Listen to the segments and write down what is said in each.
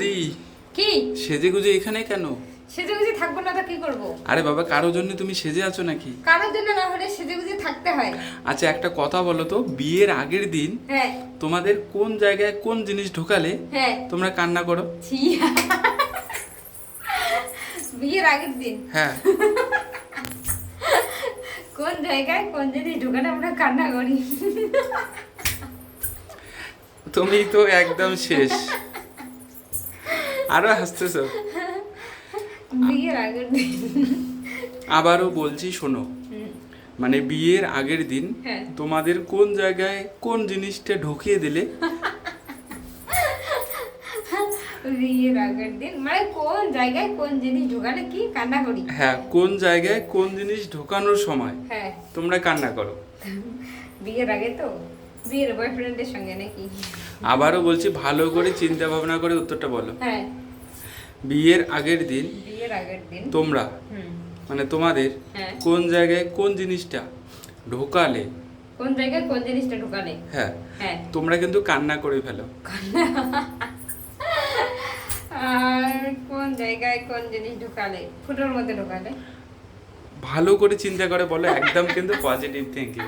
দি কি? সেজে গুজে এখানে কেন? সেজে গুজে থাকব না তো কি করব? আরে বাবা কারোর জন্য তুমি সেজে আছো নাকি? কারোর জন্য না হলে সেজে গুজে থাকতে হয়। আচ্ছা একটা কথা বলো তো বিয়ের আগের দিন হ্যাঁ। তোমাদের কোন জায়গায় কোন জিনিস ঢোকালে হ্যাঁ। তোমরা কান্না করো? ছি। বিয়ের আগের দিন? হ্যাঁ। কোন জায়গায় কোন জিনিস ঢুকালে আমরা কান্না করি? তুমি তো একদম শেষ। আরও হাসতেছো বিয়ের আগের দিন। আবারও বলছি শোনো। মানে বিয়ের আগের দিন হ্যাঁ। তোমাদের কোন জায়গায় কোন জিনিসটা ঢুকিয়ে দিলে? বিয়ের আগের দিন? মানে কোন জায়গায় কোন জিনিস ঢুকালে কি কান্না করি? হ্যাঁ কোন জায়গায় কোন জিনিস ঢোকানোর সময় হ্যাঁ। তোমরা কান্না করো। বিয়ের আগে তো? বিয়ের বয়ফ্রেন্ডের সঙ্গে নাকি? আবারও বলছি ভালো করে চিন্তা ভাবনা করে উত্তরটা বলো। হ্যাঁ। বিয়ের আগের দিন বিয়ের আগের দিন। তোমরা মানে তোমাদের হ্যাঁ। কোন জায়গায় কোন জিনিসটা ঢোকালে? কোন জায়গায় কোন জিনিসটা ঢুকালে? হ্যাঁ। হ্যাঁ। তোমরা কিন্তু কান্না করে ফেলো। আর কোন জায়গায় কোন জিনিস ঢুকালে? ফুটোর মধ্যে ঢুকালে? ভালো করে চিন্তা করে বলো একদম কিন্তু পজিটিভ থিঙ্কিং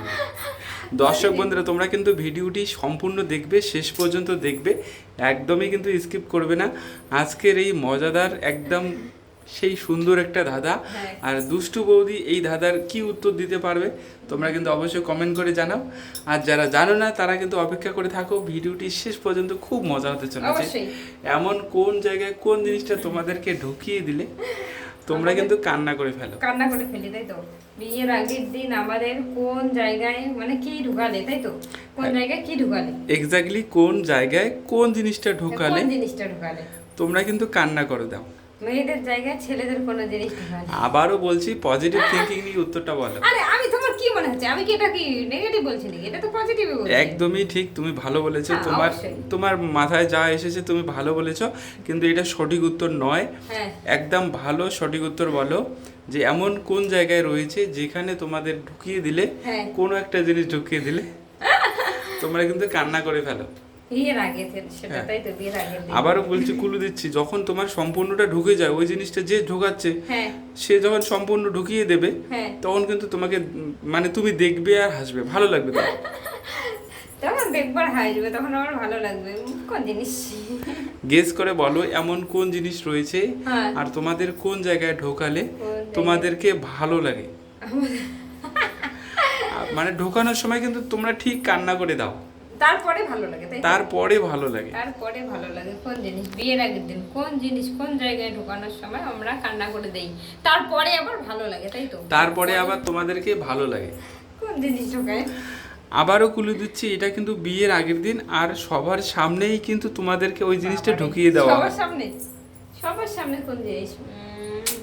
দর্শক বন্ধুরা তোমরা কিন্তু ভিডিওটি সম্পূর্ণ দেখবে শেষ পর্যন্ত দেখবে একদমই কিন্তু স্কিপ করবে না। আজকের এই মজাদার একদম সেই সুন্দর একটা দাদা হ্যাঁ। আর দুষ্টু বৌদি এই দাদার কি উত্তর দিতে পারবে তোমরা কিন্তু অবশ্যই কমেন্ট করে জানাও। আর যারা জানো না তারা কিন্তু অপেক্ষা করে থাকো ভিডিওটি শেষ পর্যন্ত খুব মজা হতে চলেছে। এমন কোন জায়গায় কোন জিনিসটা তোমাদেরকে ঢুকিয়ে দিলে তোমরা কিন্তু কান্না করে ফেলো। কান্না করে ফেলি তাই তো? বিয়ের আগের দিন আমাদের কোন জায়গায় মানে কি ঢুকালে তাই তো? কোন হ্যাঁ। জায়গায় কি ঢুকালে? এক্স্যাক্টলি কোন জায়গায় কোন জিনিসটা ঢোকালে কোন জিনিসটা ঢুকালে? তোমরা কিন্তু কান্না করে দাও। মেয়েদের জায়গায় ছেলেদের কোনো জিনিস ঢুকালে? আবারও বলছি পজিটিভ থিংকিং নিয়ে উত্তরটা বলো। আরে আমি কি মনে হচ্ছে? আমি কি এটা কি নেগেটিভ বলছি নাকি? এটা তো পজিটিভই বলছি। একদমই ঠিক তুমি ভালো বলেছ। হ্যাঁ, তোমার তোমার মাথায় যা এসেছে তুমি ভালো বলেছ কিন্তু এটা সঠিক উত্তর নয়। হ্যাঁ। একদম ভালো সঠিক উত্তর বলো যে এমন কোন জায়গায় রয়েছে যেখানে তোমাদের ঢুকিয়ে দিলে হ্যাঁ। কোনো একটা জিনিস ঢুকিয়ে দিলে তোমরা কিন্তু কান্না করে ফেলো। হ্যাঁ। আবারও বলছি কুলু দিচ্ছি যখন তোমার সম্পূর্ণটা ঢুকে যায় ওই জিনিসটা যে ঢোকাচ্ছে হ্যাঁ। সে যখন সম্পূর্ণ ঢুকিয়ে দেবে হ্যাঁ। তখন কিন্তু তোমাকে মানে তুমি দেখবে আর হাসবে ভালো লাগবে তখন। দেখবার হাসবে তখন আমার ভালো লাগবে কোন জিনিস? গেস করে বলো এমন কোন জিনিস রয়েছে। আর তোমাদের কোন জায়গায় ঢোকালে তোমাদেরকে ভালো লাগে? মানে ঢোকানোর সময় কিন্তু তোমরা ঠিক কান্না করে দাও। তারপরে ভালো লাগে তাই তারপরে ভালো লাগে। তারপরে ভালো লাগে। কোন জিনিস? বিয়ের আগের দিন। কোন জিনিস কোন জায়গায় ঢোকানোর সময় আমরা কান্না করে দেই? তারপরে আবার ভালো লাগে তাই তো? তারপরে আবার তোমাদেরকে ভালো লাগে। কোন জিনিস ঢোকায়? আবারও কুলু দিচ্ছি এটা কিন্তু বিয়ের আগের দিন আর সবার সামনেই কিন্তু তোমাদেরকে ওই জিনিসটা ঢুকিয়ে দেওয়া সবার সামনে? সবার সামনে কোন জিনিস?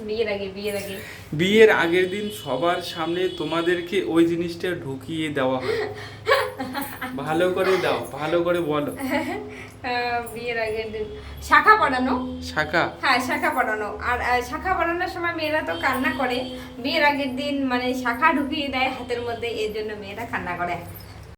বিয়ের আগে বিয়ের আগে। বিয়ের আগের দিন সবার সামনে তোমাদেরকে ওই জিনিসটা ঢুকিয়ে দেওয়া হয়। ভালো করে দাও ভালো করে বলো। বিয়ের আগের দিন। শাখা পড়ানো? শাখা? হ্যাঁ শাখা পড়ানো। আর শাখা পড়ানোর সময় মেয়েরা তো কান্না করে। বিয়ের আগের দিন মানে শাখা ঢুকিয়ে দেয় হাতের মধ্যে এর জন্য মেয়েরা কান্না করে।